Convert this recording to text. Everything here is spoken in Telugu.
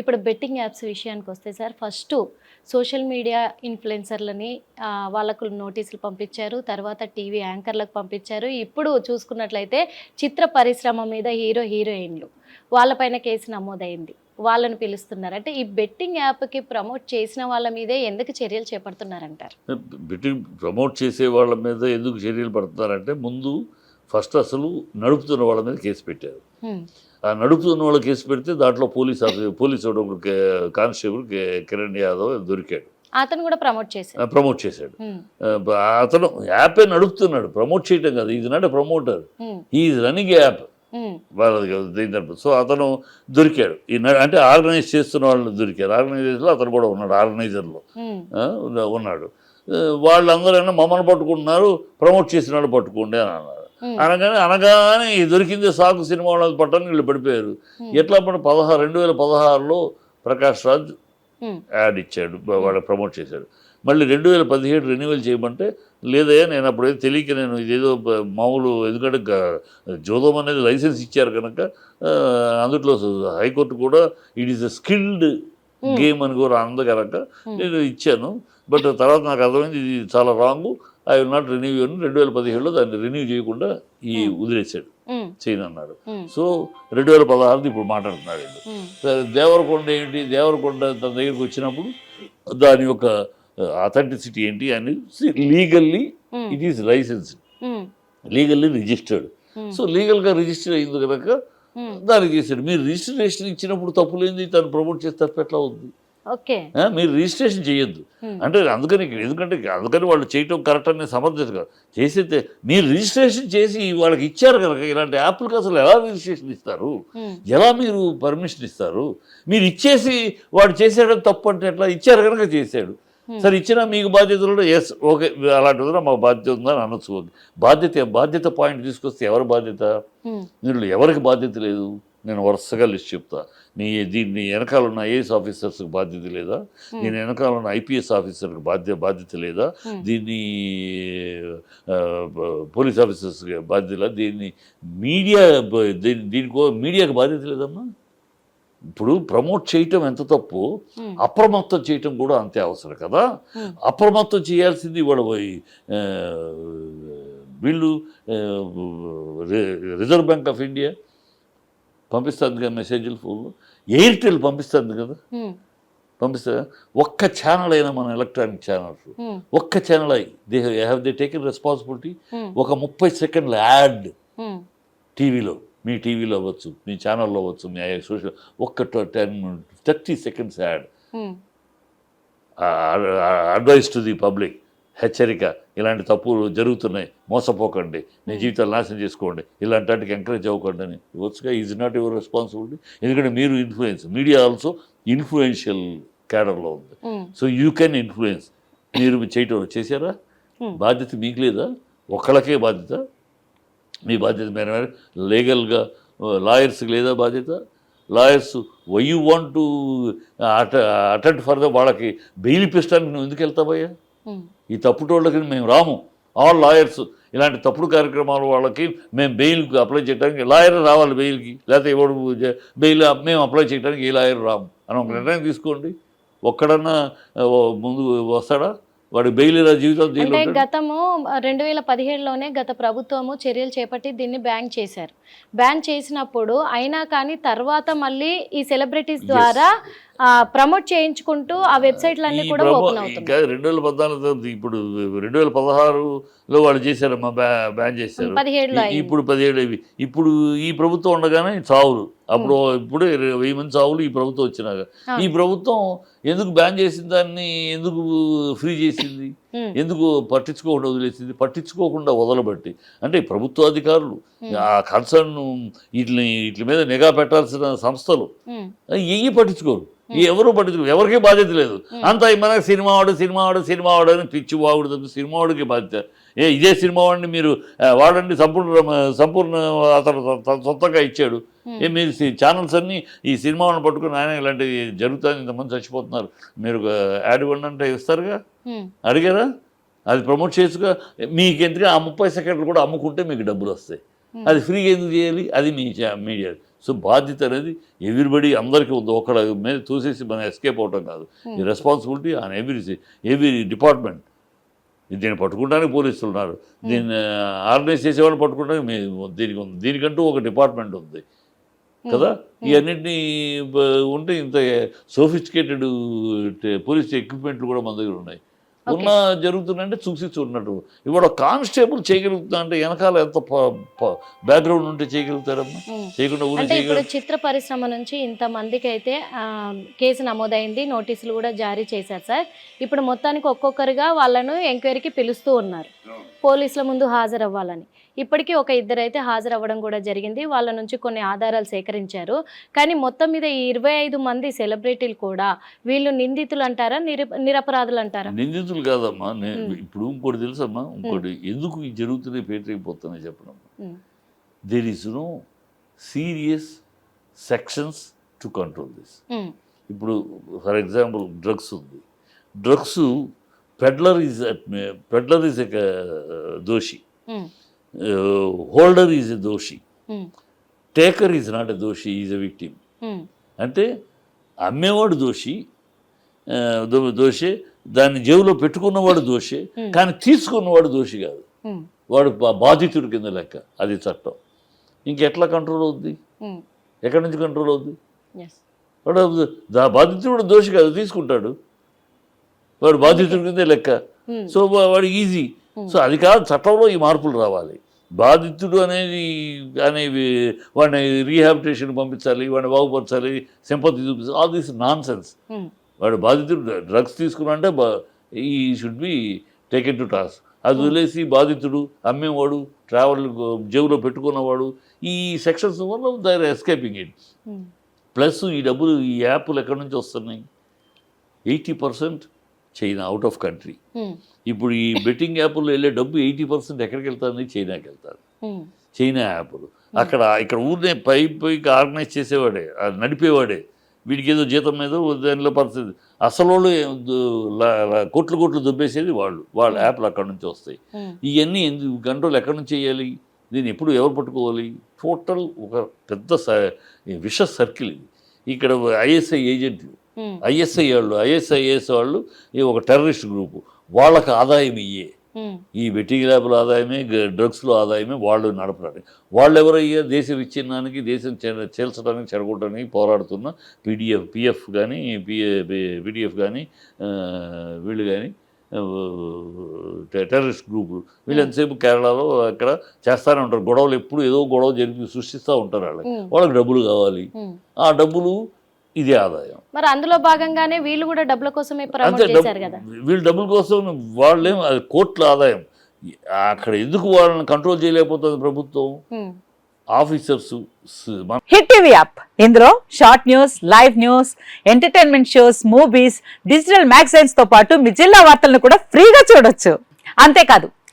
ఇప్పుడు బెట్టింగ్ యాప్స్ విషయానికి వస్తే సార్ ఫస్ట్ సోషల్ మీడియా ఇన్ఫ్లుయెన్సర్లని వాళ్ళకు నోటీసులు పంపించారు తర్వాత టీవీ యాంకర్లకు పంపించారు. ఇప్పుడు చూసుకున్నట్లయితే చిత్ర పరిశ్రమ మీద హీరో హీరోయిన్లు వాళ్ళపైన కేసు నమోదైంది. వాళ్ళని పిలుస్తున్నారు. అంటే ఈ బెట్టింగ్ యాప్కి ప్రమోట్ చేసిన వాళ్ళ మీదే ఎందుకు చర్యలు చేపడుతున్నారంటారు? బెట్టింగ్ ప్రమోట్ చేసే వాళ్ళ మీద ఎందుకు చర్యలు పడుతున్నారంటే ముందు ఫస్ట్ అసలు నడుపుతున్న వాళ్ళ మీద కేసు పెట్టారు. ఆ నడుపుతున్న వాళ్ళ కేసు పెడితే దాంట్లో పోలీస్ పోలీస్ ఒకడు కానిస్టేబుల్ కిరణ్ యాదవ్ దొరికాడు. అతను కూడా ప్రమోట్ చేశారు ఆ, ప్రమోట్ చేశాడు. అతను యాపే నడుపుతున్నాడు. ప్రమోట్ చేయటం కాదు. Is not promoter. Is running app. వాళ్ళది సో అతను దొరికాడు. ఈ అంటే ఆర్గనైజ్ చేస్తున్న వాళ్ళు దొరికారు. ఆర్గనైజేషన్లో అతను కూడా ఉన్నాడు ఆర్గనైజర్లో. హ్మ్. ఆ, ఉన్న- ఉన్నాడు. ఆ, వాళ్ళందరూ ఏమన్నా మమ్మల్ని పట్టుకుంటున్నారు ప్రమోట్ చేసిన వాళ్ళు పట్టుకోండి అని అన్నారు. అనగానే అనగానే దొరికింది సాకు సినిమా వాళ్ళని పట్టని వీళ్ళు పడిపోయారు. ఎట్లా మన పదహారు రెండు వేల పదహారులో ప్రకాష్ రాజ్. యాడ్ ఇచ్చాడు వాళ్ళు ప్రమోట్ చేశాడు మళ్ళీ రెండు వేల పదిహేడు రెన్యువల్ చేయమంటే లేదయ్యా నేను అప్పుడు తెలియక నేను ఇదేదో మామూలు ఎందుకంటే జోదం అనేది లైసెన్స్ ఇచ్చారు కనుక ఆ, అందులో హైకోర్టు కూడా it is a skilled. Game అని కూడా అంద కనుక Hmm. నేను ఇచ్చాను బట్ తర్వాత నాకు అర్థమైంది ఇది చాలా wrong I will not renew అని రెండు వేల పదిహేడులో దాన్ని రెన్యూ చేయకుండా ఈ. వదిలేశాడు. చేయను అన్నాడు. సో రెండు వేల పదహారుది ఇప్పుడు మాట్లాడుతున్నాడు. సరే, దేవరకొండ ఏంటి దేవరకొండ తన దగ్గరికి వచ్చినప్పుడు దాని యొక్క అథెంటిసిటీ ఏంటి అని legally. It is license. Legally registered. So లీగల్గా రిజిస్టర్ అయింది కనుక. దానికి చేశాడు మీరు రిజిస్ట్రేషన్ ఇచ్చినప్పుడు తప్పులేంది తను ప్రమోట్ చేస్తే తప్పు ఎట్లా ఉంది మీరు రిజిస్ట్రేషన్ చేయొద్దు. అంటే అందుకని ఎందుకంటే అందుకని వాళ్ళు చేయటం కరెక్ట్ అని సమర్థించదు కాదు. చేసేస్తే మీరు రిజిస్ట్రేషన్ చేసి వాళ్ళకి ఇచ్చారు కనుక ఇలాంటి యాప్లకు అసలు ఎలా రిజిస్ట్రేషన్ ఇస్తారు. ఎలా మీరు పర్మిషన్ ఇస్తారు? మీరు ఇచ్చేసి వాడు చేసాడని తప్పు అంటే ఎట్లా? ఇచ్చారు కనుక చేశాడు. సరే ఇచ్చినా మీకు బాధ్యత కూడా ఎస్ ఓకే అలాంటి ఉందా మాకు బాధ్యత ఉందా అని అనొచ్చు. బాధ్యత బాధ్యత పాయింట్ తీసుకొస్తే ఎవరి బాధ్యత. దీనిలో ఎవరికి బాధ్యత లేదు? నేను వరుసగా లిస్ట్ చెప్తా. నీ దీన్ని వెనకాల ఉన్న ఐఏఎస్ ఆఫీసర్స్కి బాధ్యత లేదా? దీని వెనకాల ఉన్న ఐపీఎస్ ఆఫీసర్కి బాధ్య బాధ్యత లేదా. దీన్ని పోలీస్ ఆఫీసర్స్కి బాధ్యత లేదా? దీన్ని మీడియా దీని దీనికో మీడియాకి బాధ్యత లేదమ్మా. ఇప్పుడు ప్రమోట్ చేయటం ఎంత తప్పు. అప్రమత్తం చేయటం కూడా అంతే అవసరం కదా. అప్రమత్తం చేయాల్సింది ఆ, వీళ్ళు రిజర్వ్ బ్యాంక్ ఆఫ్ ఇండియా పంపిస్తుంది కదా మెసేజ్లు ఫోన్లు ఎయిర్టెల్ పంపిస్తుంది కదా. పంపిస్తా ఒక్క ఛానల్ అయినా మన ఎలక్ట్రానిక్ ఛానల్స్. ఒక్క ఛానల్ అయి they have they taken responsibility. ఒక ముప్పై సెకండ్ల యాడ్. టీవీలో మీ టీవీలో అవ్వచ్చు మీ ఛానల్లో అవ్వచ్చు మీ సోషల్ ఒక్క ten thirty seconds ad. Advice to the public హెచ్చరిక ఇలాంటి తప్పులు జరుగుతున్నాయి మోసపోకండి మీ జీవితాలు నాశనం చేసుకోండి ఇలాంటి వాటికి ఎంకరేజ్ అవ్వకండి అని ఇవ్వచ్చుగా ఈజ్ నాట్ యువర్ రెస్పాన్సిబిలిటీ ఎందుకంటే మీరు ఇన్ఫ్లుయెన్స్ మీడియా ఆల్సో ఇన్ఫ్లుయెన్షియల్ క్యాడర్లో ఉంది. సో యూ కెన్ ఇన్ఫ్లుయెన్స్ మీరు చేయటం చేశారా? Hmm. బాధ్యత మీకు లేదా? ఒక్కళ్ళకే బాధ్యత. మీ బాధ్యత మేర లీగల్గా లాయర్స్కి లేదా బాధ్యత? Lawyers why you want to at attend for the వాళ్ళకి బెయిల్ ఇప్పించడానికి నువ్వు ఎందుకు వెళ్తావయ్యా. ఈ తప్పుడు వాళ్ళకి మేము రాము. ఆల్ లాయర్స్ ఇలాంటి తప్పుడు కార్యక్రమాల వాళ్ళకి మేము బెయిల్కి అప్లై చేయడానికి లాయర్ రావాలి బెయిల్కి లేకపోతే ఎవడు బెయిల్ మేము అప్లై చేయడానికి ఏ లాయర్ రాము? అని ఒక నిర్ణయం తీసుకోండి. ఒక్కడన్నా ముందు వస్తాడా? వాడి బెయిల్ జీవితం అంటే. గతము రెండు వేల పదిహేడులోనే గత ప్రభుత్వము చర్యలు చేపట్టి దీన్ని బ్యాన్ చేశారు. బ్యాన్ చేసినప్పుడు అయినా కానీ తర్వాత మళ్ళీ ఈ సెలబ్రిటీస్. ద్వారా ప్రమోట్ చేయించుకుంటూ ఆ వెబ్సైట్లన్నీ ఈ కూడా ఓపెన్ ఇంకా రెండు వేల పద్నాలుగు ఇప్పుడు రెండు వేల పదహారులో వాళ్ళు చేశారమ్మా బ్యా బ్యాన్ చేశారు. పదిహేడులో ఈ- అయింది. ఇప్పుడు పదిహేడు ఇవి. ఇప్పుడు ఈ ప్రభుత్వం ఉండగానే చావులు. అప్పుడు ఇప్పుడు వెయ్యి మంది చావులు ఈ ప్రభుత్వం వచ్చినాక. ఈ ప్రభుత్వం ఎందుకు బ్యాన్ చేసిన దాన్ని? ఎందుకు ఫ్రీ చేసింది. ఎందుకు పట్టించుకోకుండా వదిలేసింది? పట్టించుకోకుండా వదలబట్టి. అంటే ప్రభుత్వ అధికారులు ఆ కన్సర్న్ వీటిని వీటి మీద నిఘా పెట్టాల్సిన సంస్థలు హ్మ్. ఎయ్యి పట్టించుకోరు. ఎవరు పట్టించుకోరు? ఎవరికీ బాధ్యత లేదు. అంతా మన సినిమా వాడు సినిమా వాడు సినిమా వాడు అని పిచ్చి వాడు తప్ప సినిమా వాడికి బాధ్యత. ఏ ఇదే సినిమా వాడిని మీరు వాడండి సంపూర్ణ సంపూర్ణ అతను తన సొంతంగా ఇచ్చాడు. Hmm. ఏ మీరు ఛానల్స్ అన్నీ ఈ సినిమా వాడిని పట్టుకుని ఆయన ఇలాంటివి జరుగుతుంది ఇంతమంది చచ్చిపోతున్నారు. మీరు యాడ్ ఇవ్వండి అంటే ఇస్తారుగా. అడిగారా? అది ప్రమోట్ చేసుగా మీకు ఎందుకు ఆ ముప్పై సెకండ్లు కూడా అమ్ముకుంటే మీకు డబ్బులు వస్తాయి. అది ఫ్రీగా ఎందుకు చేయాలి? అది మీ మీడియా సో బాధ్యత అనేది ఎవ్రీబడి అందరికీ ఉంది. ఒకళ్ళ మీద చూసేసి మనం ఎస్కేప్ అవటం కాదు. ఈ responsibility on every every department దీన్ని పట్టుకుంటానికి పోలీసులు ఉన్నారు. దీన్ని ఆర్గనైజ్ చేసేవాళ్ళు పట్టుకుంటానికి మీ దీనికి ఉంది. దీనికంటూ ఒక డిపార్ట్మెంట్ ఉంది. కదా? ఇవన్నింటినీ ఉంటే ఇంత సోఫిస్టికేటెడ్ పోలీస్ ఎక్విప్మెంట్లు కూడా మన దగ్గర ఉన్నాయి. ఉన్న జరుగుతుందంటే చూసి చూడనట్టు. ఇవాళ కానిస్టేబుల్ చేయగలుగుతా అంటే వెనకాల ఎంత బ్యాక్గ్రౌండ్ ఉంటే చేయగలుగుతారమ్మా. చేయకుండా ఊరి అంటే ఇప్పుడు చిత్ర పరిశ్రమ నుంచి ఇంతమందికి అయితే కేసు నమోదైంది నోటీసులు కూడా జారీ చేశారు సార్. ఇప్పుడు మొత్తానికి ఒక్కొక్కరుగా వాళ్ళను ఎంక్వైరీకి పిలుస్తూ ఉన్నారు. పోలీసుల ముందు హాజరవ్వాలని. ఇప్పటికీ ఒక ఇద్దరు అయితే హాజరవ్వడం కూడా జరిగింది. వాళ్ళ నుంచి కొన్ని ఆధారాలు సేకరించారు. కానీ మొత్తం మీద ఈ ఇరవై ఐదు మంది సెలబ్రిటీలు కూడా వీళ్ళు నిందితులు అంటారా నిర నిరపరాధులు అంటారా? నిందితులు కాదమ్మా. నేను. ఇప్పుడు ఇంకోటి తెలుసమ్మా? ఇంకోటి ఎందుకు ఈ జరుగుతున్నాయి పేటరైపోతున్నాయి చెప్పడం there is no serious sections to control this ఇప్పుడు ఫర్ ఎగ్జాంపుల్ డ్రగ్స్ ఉంది. Drugs peddler is peddler is a Doshi. Holder is a దోషి. టేకర్ ఈజ్ నాట్ ఎ దోషి ఈజ్ ఎ విక్టిమ్ అంటే అమ్మేవాడు దోషి దోషే. దాన్ని జేబులో పెట్టుకున్నవాడు దోషే. కానీ తీసుకున్నవాడు దోషి కాదు. వాడు బాధితుడి కింద లెక్క. అది చట్టం. ఇంకెట్లా కంట్రోల్ అవుద్ది? ఎక్కడి నుంచి కంట్రోల్ అవుద్ది. వాడు దా- బాధితుడు దోషి కాదు తీసుకుంటాడు. వాడు బాధితుడి కిందే లెక్క. సో వాడు ఈజీ. సో అది కాదు చట్టంలో ఈ మార్పులు రావాలి. బాధితుడు అనేది అనేవి వాడిని రీహాబిటేషన్ పంపించాలి వాడిని బాగుపరచాలి సింపతి చూపించాలి. ఆల్ దిస్ నాన్ సెన్స్ వాడు బాధితుడు drugs తీసుకున్నంటే he should be taken to task అది వదిలేసి బాధితుడు అమ్మేవాడు ట్రావెల్ జేబులో పెట్టుకున్నవాడు ఈ సెక్షన్స్ వల్ల దర్ ఎస్కేపింగ్ ఇట్ ప్లస్ ఈ డబ్బులు ఈ యాప్లు ఎక్కడి నుంచి వస్తున్నాయి? Eighty percent China out of country ఇప్పుడు ఈ బెట్టింగ్ యాప్లో వెళ్ళే డబ్బు ఎయిటీ పర్సెంట్ ఎక్కడికి వెళ్తుంది? చైనాకి వెళ్తారు ఉమ్, చైనా యాప్లు. అక్కడ ఇక్కడ ఊరినే పై పైకి ఆర్గనైజ్ చేసేవాడే నడిపేవాడే. వీడికి ఏదో జీతం మీద దానిలో పరిస్థితి. అసలు వాళ్ళు కోట్లు కోట్లు దుబ్బేసేది వాళ్ళు. వాళ్ళ యాప్లు అక్కడ నుంచి వస్తాయి. ఇవన్నీ ఎందుకు కంట్రోల్ ఎక్కడి నుంచి చేయాలి? దీన్ని ఎప్పుడు ఎవరు పట్టుకోవాలి? టోటల్ ఒక పెద్ద విష సర్కిల్ ఇది. ఇక్కడ ఐఎస్ఐ ఏజెంట్లు ఐఎస్ఐ వాళ్ళు ఐఎస్ఐఎస్ వాళ్ళు ఒక టెర్రరిస్ట్ గ్రూపు. వాళ్ళకి ఆదాయం ఇయ్యే. ఈ బెట్టింగ్ ల్యాబ్ల ఆదాయమే డ్రగ్స్లో ఆదాయమే వాళ్ళు నడపడానికి. వాళ్ళు ఎవరయ్యా దేశ విచ్ఛిన్నానికి దేశం చేల్చడానికి చెడగొట్టడానికి పోరాడుతున్న పీడిఎఫ్ పిఎఫ్ కానీ పీడిఎఫ్ కానీ వీళ్ళు కానీ టెర్రరిస్ట్ గ్రూపులు వీళ్ళు ఎంతసేపు కేరళలో అక్కడ చేస్తూనే ఉంటారు. గొడవలు ఎప్పుడు ఏదో గొడవ జరిపి సృష్టిస్తూ ఉంటారు వాళ్ళకి. ఉమ్, వాళ్ళకి డబ్బులు కావాలి. ఆ డబ్బులు ఇదే ఆదాయం. మరి అందులో భాగంగానే వీళ్ళు కూడా డబ్బుల కోసమే చేశారు కదా? వీళ్ళ డబ్బుల కోసం వాళ్ళేం అది కోట్ల ఆదాయం. అక్కడ ఎందుకు వాళ్ళని కంట్రోల్ చేయలేకపోతుంది ప్రభుత్వం? Officers hit TV app. ఇందులో short news live news entertainment shows movies digital మ్యాగజైన్స్తో పాటు మీ జిల్లా వార్తలను కూడా ఫ్రీగా చూడొచ్చు. అంతేకాదు